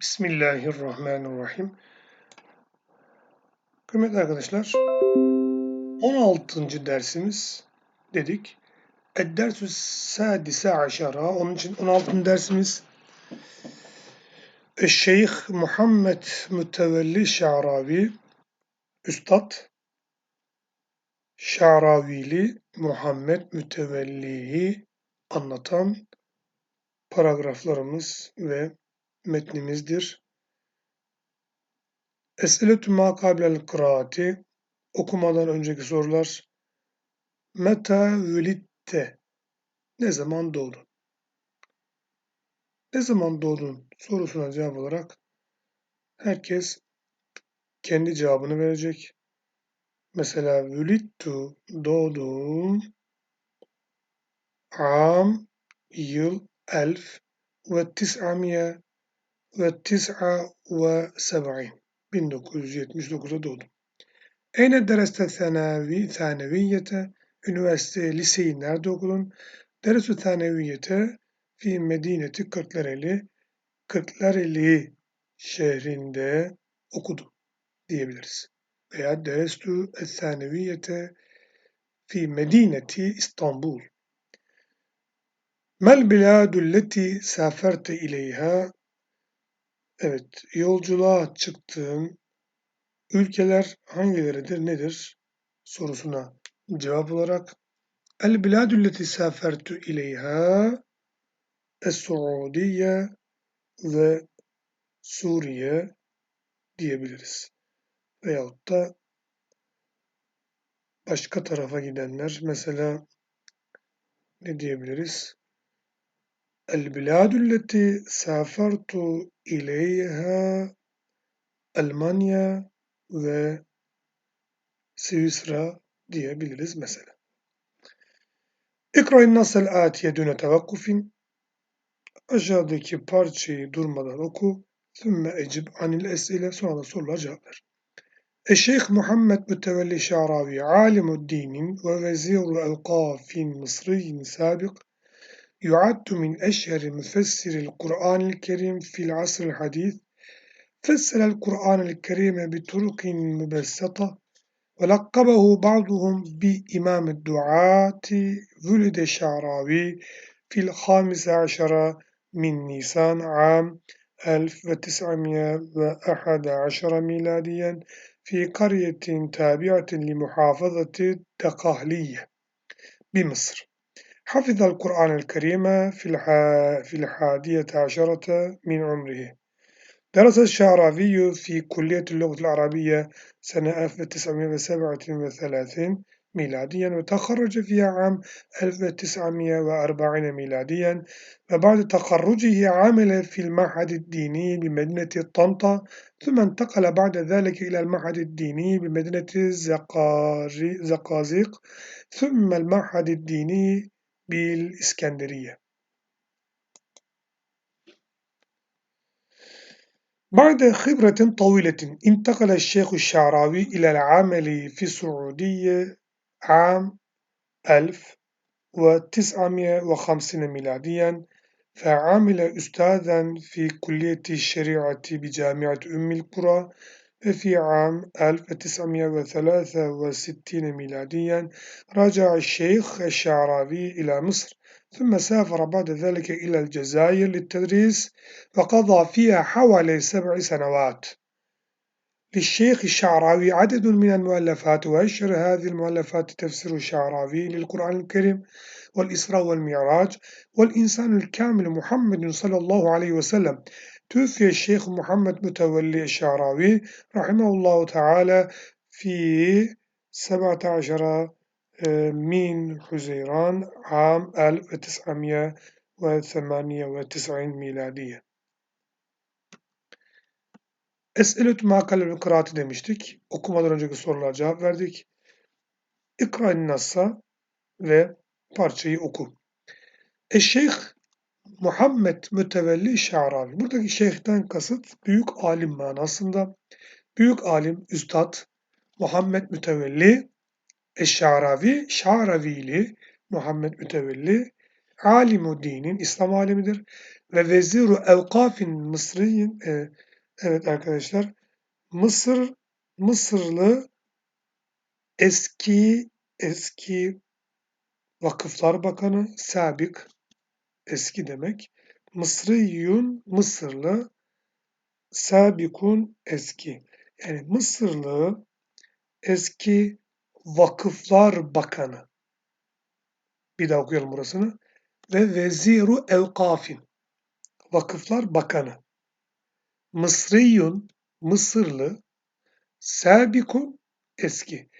Bismillahirrahmanirrahim. Kıymetli arkadaşlar, 16. dersimiz dedik. Ed-dersü sadise aşara. Onun için 16. dersimiz Şeyh Muhammed Mütevelli Şa'ravi Üstad Şa'ravili Muhammed Mütevelli'yi anlatan paragraflarımız ve metnimizdir. Es'eletü ma kablel kıraati okumadan önceki sorular Meta vülitte ne zaman doğdun? Ne zaman doğdun sorusuna cevap olarak herkes kendi cevabını verecek. Mesela vülittu doğdum am yıl ve tis'a ve seb'in 1979'da doğdum. Eyne dereste senavi, saneviyete üniversite, liseyi nerede okudun? Deresu saneviyete fi medineti Kırklareli, Kırklareli şehrinde okudum diyebiliriz. Veya derestu saneviyete fi medineti İstanbul. Mel biladulleti saferte ileyha Evet, yolculuğa çıktığım ülkeler hangileridir, nedir sorusuna cevap olarak El biladülleti safertu ileyha Es-Suudiye ve Suriye diyebiliriz. Veyahut da başka tarafa gidenler mesela ne diyebiliriz? El biladülleti safertu ileyha Almanya ve Svisra diyebiliriz mesela. İkra'in nasıl atiye düne tevakkufin aşağıdaki parçayı durmadan oku. Sümme ecib anil esile sonra da sorular cevap ver. Eşeyh Muhammed Mütevelli Şaravi alimuddinin ve vezirul elkafin mısriyin sabık يعد من أشهر مفسر القرآن الكريم في العصر الحديث. فسر القرآن الكريم بطرق مبسطة ولقبه بعضهم بإمام الدعاة ولد الشعراوي في الخامس عشر من نيسان عام 1911 ميلاديا في قرية تابعة لمحافظة الدقهلية بمصر. حفظ القرآن الكريم في, في الحادية عشرة من عمره. درس الشعراوي في كلية اللغة العربية سنة 1937 ميلاديا وتخرج فيها عام 1940 ميلاديا. وبعد تخرجه عمل في المعهد الديني بمدينة طنطا ثم انتقل بعد ذلك إلى المعهد الديني بمدينة زقازيق. ثم المعهد الديني بالإسكندرية بعد خبرة طويلة انتقل الشيخ الشعراوي إلى العمل في السعودية عام 1950 ميلاديا فعمل أستاذا في كلية الشريعة بجامعة أم القرى في عام 1963 ميلاديا رجع الشيخ الشعراوي إلى مصر ثم سافر بعد ذلك إلى الجزائر للتدريس وقضى فيها حوالي سبع سنوات. للشيخ الشعراوي عدد من المؤلفات وأشهر هذه المؤلفات تفسير الشعراوي للقرآن الكريم والإسراء والمعراج. والإنسان الكامل محمد صلى الله عليه وسلم. توفي الشيخ محمد متولي الشعراوي رحمه الله تعالى في 17 من حزيران عام 1998 ميلادية. Es'eletü makalel kıraati demiştik. Okumadan önceki sorulara cevap verdik. İkra nassa ve parçayı oku. Eşşeyh Muhammed Mütevelli Şa'ravi. Buradaki şeyhten kasıt büyük alim manasında. Büyük alim, üstad Muhammed Mütevelli Eşşa'ravi, Şa'ravili Muhammed Mütevelli alimu dinin, İslam alimidir ve veziru evkafin Mısriyin e, evet arkadaşlar Mısır Mısırlı eski eski Vakıflar Bakanı Sabik eski demek. Mısriyun Mısırlı Sabikun eski. Yani Mısırlı eski Vakıflar Bakanı. Bir daha okuyalım burasını. Ve Veziru Evkafin. Vakıflar Bakanı. Mısriyun Mısırlı Sabikun eski.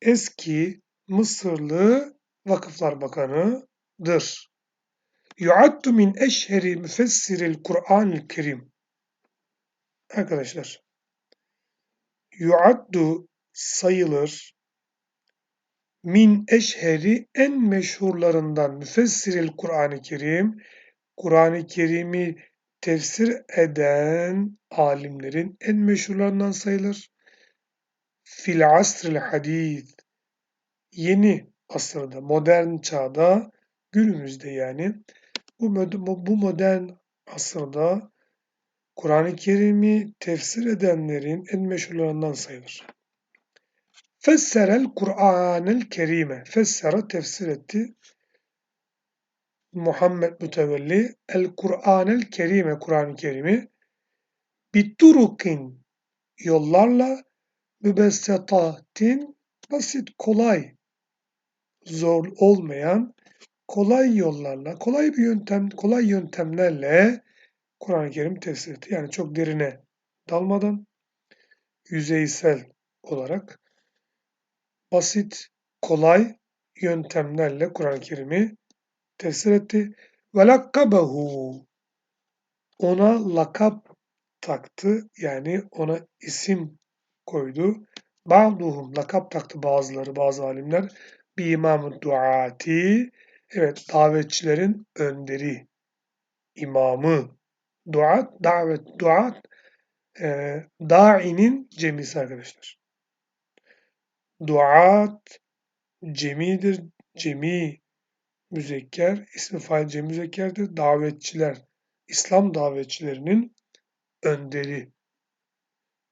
Eski Mısırlı Vakıflar Bakanı'dır. Yuaddu min eşheri müfessiril Kur'an-ı Kerim. Arkadaşlar, yuaddu sayılır min eşheri en meşhurlarından müfessiril Kur'an-ı Kerim, Kur'an-ı Kerim'i tefsir eden alimlerin en meşhurlarından sayılır. Fil asril hadid, yeni asırda, modern çağda, günümüzde yani, bu, bu modern asırda Kur'an-ı Kerim'i tefsir edenlerin en meşhurlarından sayılır. Fesserel Kur'anel Kerime. Fessera tefsir etti. Muhammed Mütevelli El Kur'anel Kerime Kur'an-ı Kerim'i biturukin yollarla mübessetatin basit kolay zor olmayan kolay yollarla kolay bir yöntem kolay yöntemlerle Kur'an-ı Kerim tefsir etti. Yani çok derine dalmadan yüzeysel olarak basit, kolay yöntemlerle Kur'an-ı Kerim'i tefsir etti. Ve lakkabehu ona lakap taktı yani ona isim koydu. Ba'duhum lakap taktı bazıları bazı alimler. Bir imam duati evet davetçilerin önderi imamı duat davet duat e, da'inin cemisi arkadaşlar. Duat cemidir. Cemi müzekker, ismi fail cemi müzekkerdir. Davetçiler, İslam davetçilerinin önderi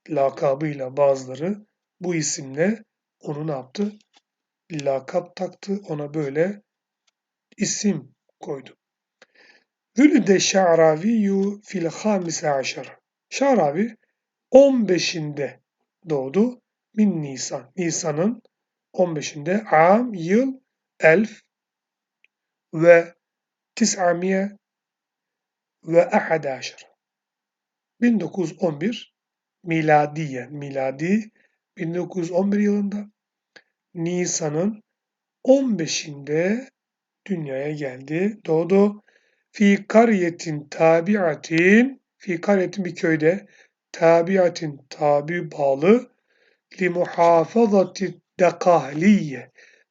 lakabıyla bazıları bu isimle onu ne yaptı? Lakap taktı, ona böyle isim koydu. Vülüde Şa'raviyu fil hamise aşar. Şa'ravi 15'inde doğdu. Min Nisan. Nisan'ın 15'inde am yıl elf ve tis'amiye ve ahade aşar. 1911 miladiye, miladi 1911 yılında Nisan'ın 15'inde dünyaya geldi, doğdu. Fi kariyetin tabiatin, fi kariyetin bir köyde, tabiatin tabi bağlı, li muhafazati dekahliye,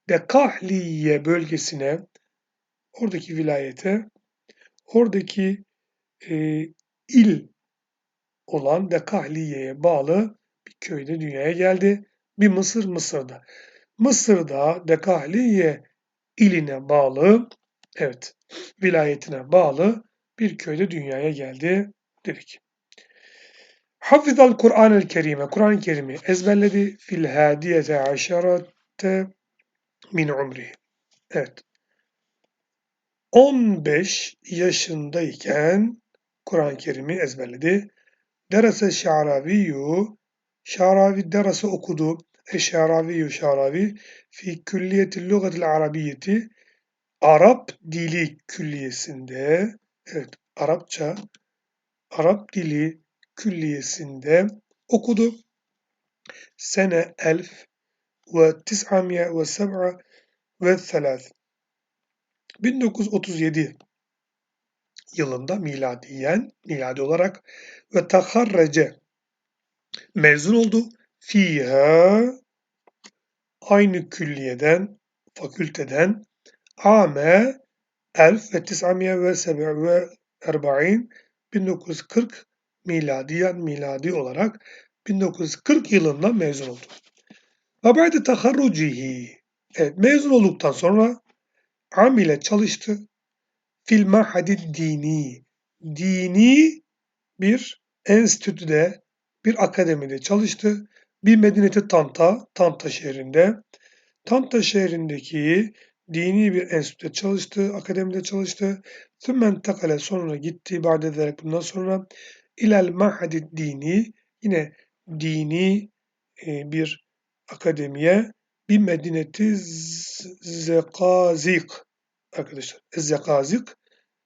dekahliye bölgesine, oradaki vilayete, oradaki e, il olan Dekahliye'ye bağlı bir köyde dünyaya geldi. Bir Mısır, Mısır'da. Mısır'da Dekahliye iline bağlı, evet, vilayetine bağlı bir köyde dünyaya geldi dedik. Hafizal Kur'an-ı Kerime, Kur'an-ı Kerim'i ezberledi fil hadiyete aşarate min umri. Evet. 15 yaşındayken Kur'an-ı Kerim'i ezberledi. Derese Şa'raviyu, Şa'ravi derese okudu. Eşşa'raviyu Şa'ravi fi külliyetil lugatil arabiyeti Arap dili külliyesinde evet Arapça Arap dili külliyesinde okudu. Sene elf ve tis'amiye ve seb'a ve thalath. 1937 yılında miladiyen, miladi olarak ve taharrece mezun oldu. Fiha aynı külliyeden, fakülteden ame elf ve tis'amiye ve sebe ve erba'in 1940 miladiyen miladi olarak 1940 yılında mezun oldu. Ve ba'de taharrucihi evet, mezun olduktan sonra amile çalıştı fil mahadid dini. Dini bir enstitüde, bir akademide çalıştı. Bir medeniyeti Tanta, Tanta şehrinde. Tanta şehrindeki dini bir enstitüde çalıştı, akademide çalıştı. Thümmen takale sonra gitti, ba'de ederek bundan sonra ilel mahadid dini, yine dini e, bir akademiye bir medineti Zekazik arkadaşlar. Zekazik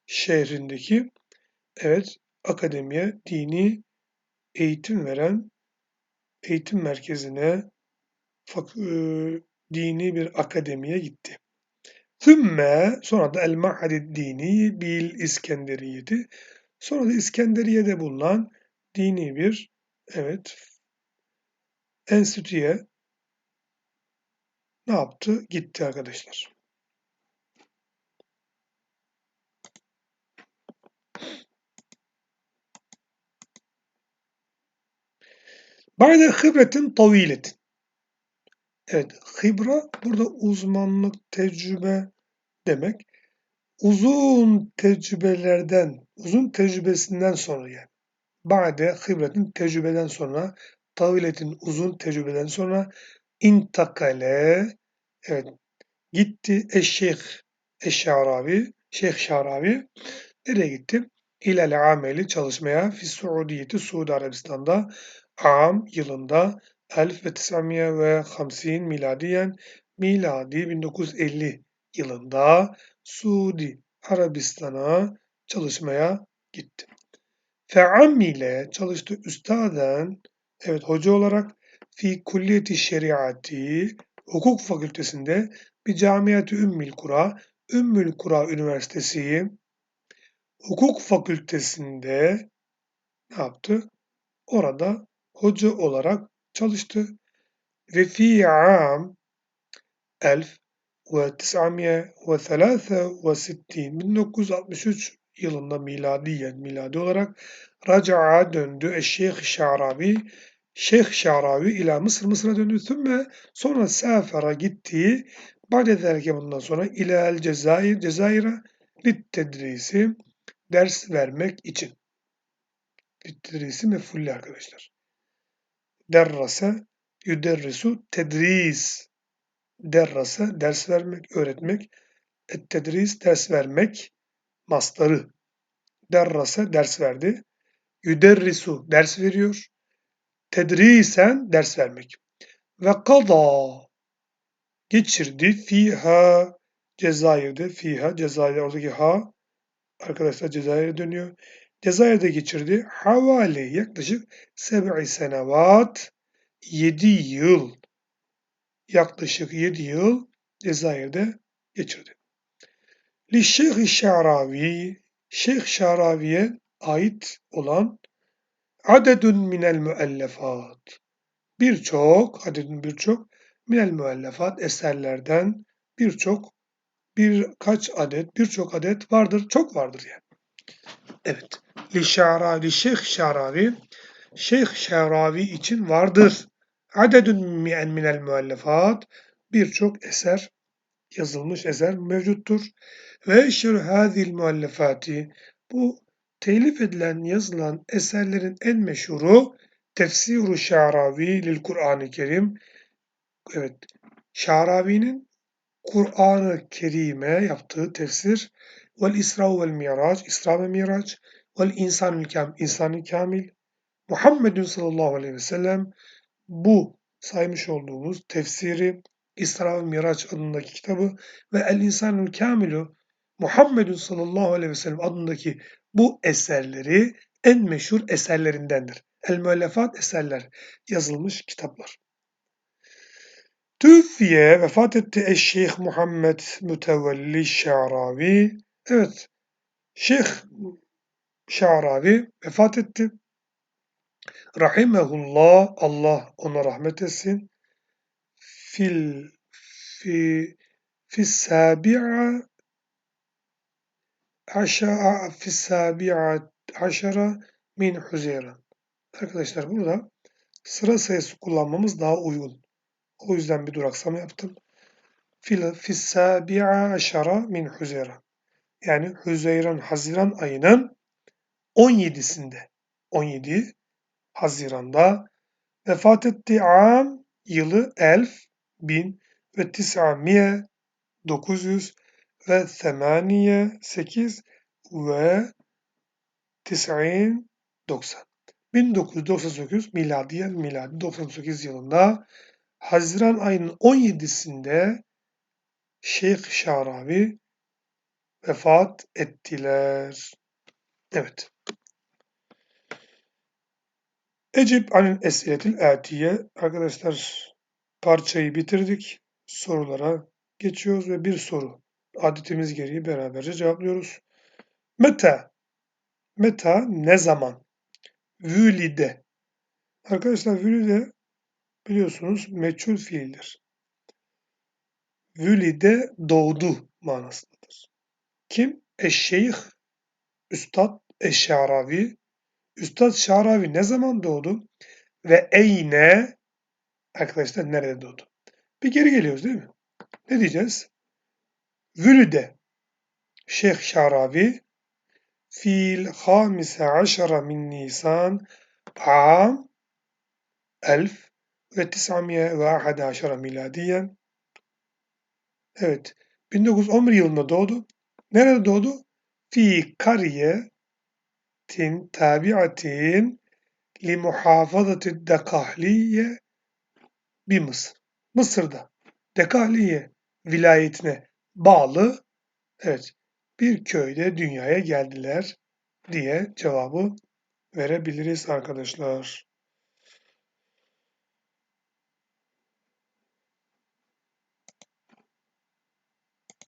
şehrindeki evet akademiye dini eğitim veren eğitim merkezine fak, e, dini bir akademiye gitti. Thümme sonra da El Mahadid Dini Bil İskenderiyeti sonra da İskenderiye'de bulunan dini bir evet enstitüye ne yaptı? Gitti arkadaşlar. Ba'de hibretin taviletin. Evet, hibra burada uzmanlık, tecrübe demek. Uzun tecrübelerden, uzun tecrübesinden sonra yani. Ba'de hibretin tecrübeden sonra, taviletin uzun tecrübeden sonra intakale, evet, gitti eşşeyh eşşaravi, Şeyh Şaravi nereye gitti? İlel ameli çalışmaya fi Suudiyeti Suudi Arabistan'da am yılında 1950 miladiyen miladi 1950 yılında Suudi Arabistan'a çalışmaya gitti. Feamile çalıştı üstaden, evet hoca olarak fi kulliyeti şeriatı hukuk fakültesinde bir camiatı Ümmül Kura, Ümmül Kura Üniversitesi hukuk fakültesinde ne yaptı? Orada hoca olarak çalıştı. Ve fi am 1963 yılında miladiyen miladi olarak raca'a döndü Eşşeyh Şarabi Şeyh Şaravi ila Mısır Mısır'a döndü. Sümme sonra sefera gitti. Ba'de bundan sonra ilal Cezayir Cezayir'e lit tedrisi ders vermek için. Lit tedrisi mefulli arkadaşlar derrase yüderrisu tedris derrase ders vermek, öğretmek et tedris ders vermek mastarı derrase ders verdi yüderrisu ders veriyor tedrisen ders vermek ve kada geçirdi fiha Cezayir'de fiha Cezayir oradaki ha arkadaşlar Cezayir'e dönüyor Cezayir'de geçirdi. Havali yaklaşık sebe'i senevat 7 yıl yaklaşık 7 yıl Cezayir'de geçirdi. Li Şeyh Şaravi Şeyh Şaravi'ye ait olan adedun minel müellefat birçok adedun birçok minel müellefat eserlerden birçok birkaç adet birçok adet vardır çok vardır yani. Evet. Li Şaravi, Şeyh Şaravi, Şeyh Şaravi için vardır. Adedun minel müellefat, birçok eser, yazılmış eser mevcuttur. Ve eşşir hadil müellefati, bu telif edilen, yazılan eserlerin en meşhuru Tefsir-u Şaravi lil Kur'an-ı Kerim. Evet, Şaravi'nin Kur'an-ı Kerim'e yaptığı tefsir. Vel İsra vel Miraç, İsra ve Miraç vel İnsanül Kamil, İnsanı Kamil. Muhammedun sallallahu aleyhi ve sellem. Bu saymış olduğumuz tefsiri İsra ve Miraç adındaki kitabı ve El İnsanül Kamilu Muhammedun sallallahu aleyhi ve sellem adındaki bu eserleri en meşhur eserlerindendir. El müellefat eserler yazılmış kitaplar. Tüfiye vefat etti Eşşeyh Muhammed Mütevelli Şaravi. Evet, Şeyh Şaravi vefat etti. Rahimehullah, Allah ona rahmet etsin. Fil fi fi sabi'a aşa'a fi sabi'a aşara min Huzeyran. Arkadaşlar burada sıra sayısı kullanmamız daha uygun. O yüzden bir duraksama yaptım. Fil fissabi'a aşara min huzera. yani Hüzeyran Haziran ayının 17'sinde 17 Haziran'da vefat etti. Am yılı elf bin ve tis'amiye 900 ve semaniye 8 ve tis'in 90. 1998 miladiyen miladi 98 yılında Haziran ayının 17'sinde Şeyh Şaravi vefat ettiler. Evet. Ecib anil esiletil atiye. Arkadaşlar parçayı bitirdik. Sorulara geçiyoruz ve bir soru adetimiz gereği beraberce cevaplıyoruz. Meta. Meta ne zaman? Vülide. Arkadaşlar vülide biliyorsunuz meçhul fiildir. Vülide doğdu manasındadır. Kim? Eşşeyh, Üstad Eşşaravi. Üstad Şaravi ne zaman doğdu? Ve eyne arkadaşlar nerede doğdu? Bir geri geliyoruz değil mi? Ne diyeceğiz? Vülüde Şeyh Şaravi fil hamise aşara min Nisan am elf ve tisamiye ve ahade aşara miladiyen Evet. 1911 yılında doğdu. Nerede doğdu? Fi kariyetin tabiatin li muhafazati dekahliye bir Mısır. Mısır'da Dekahliye vilayetine bağlı evet bir köyde dünyaya geldiler diye cevabı verebiliriz arkadaşlar.